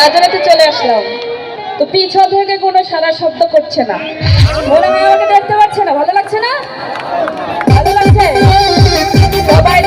রাজনীতি চলে আসলাম। তো পিছন থেকে কোনো সারা শব্দ করছে না। মনে হয় ওটা দেখতে পাচ্ছে না, ভালো লাগছে না? ভালো লাগছে? সবাই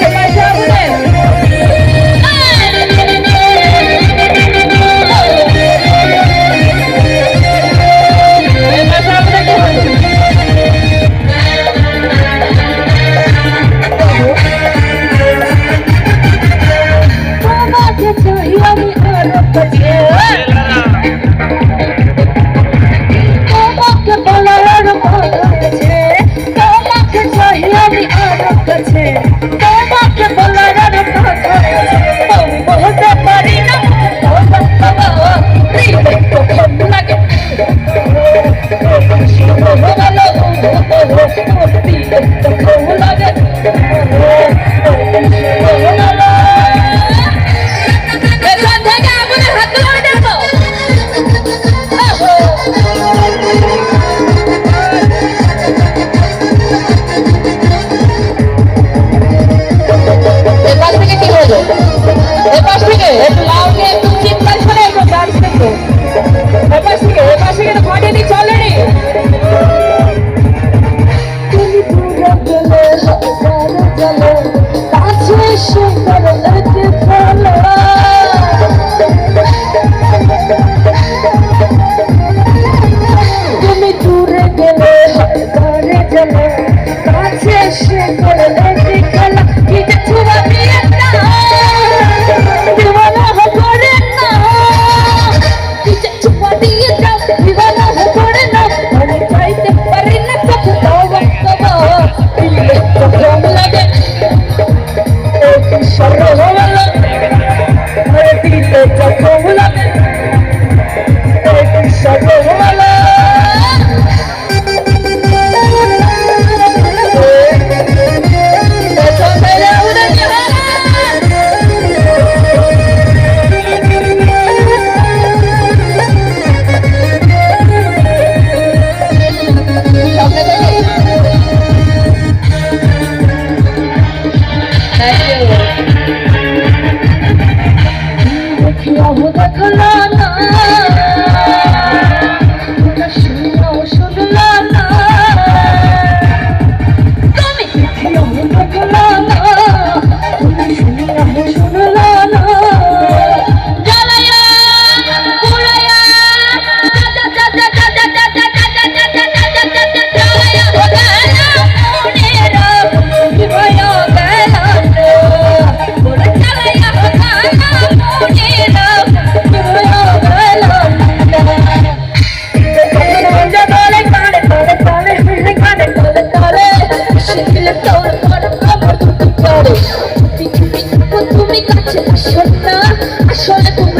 এপাশ থেকে একটু লাউডে একটু চিৎকার করে একটু ডান্স করতে এপাশ থেকে এপাশ থেকে ঘটে না você tá chorando, chorando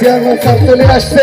chairman sir চলে আসছে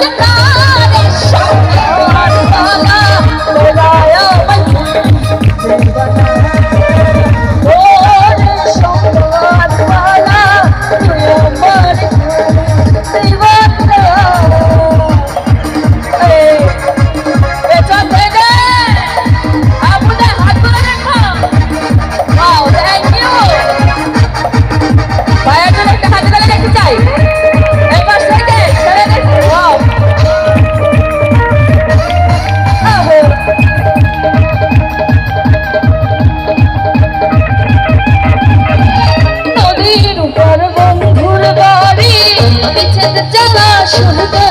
পাচ্ছে না শুনতে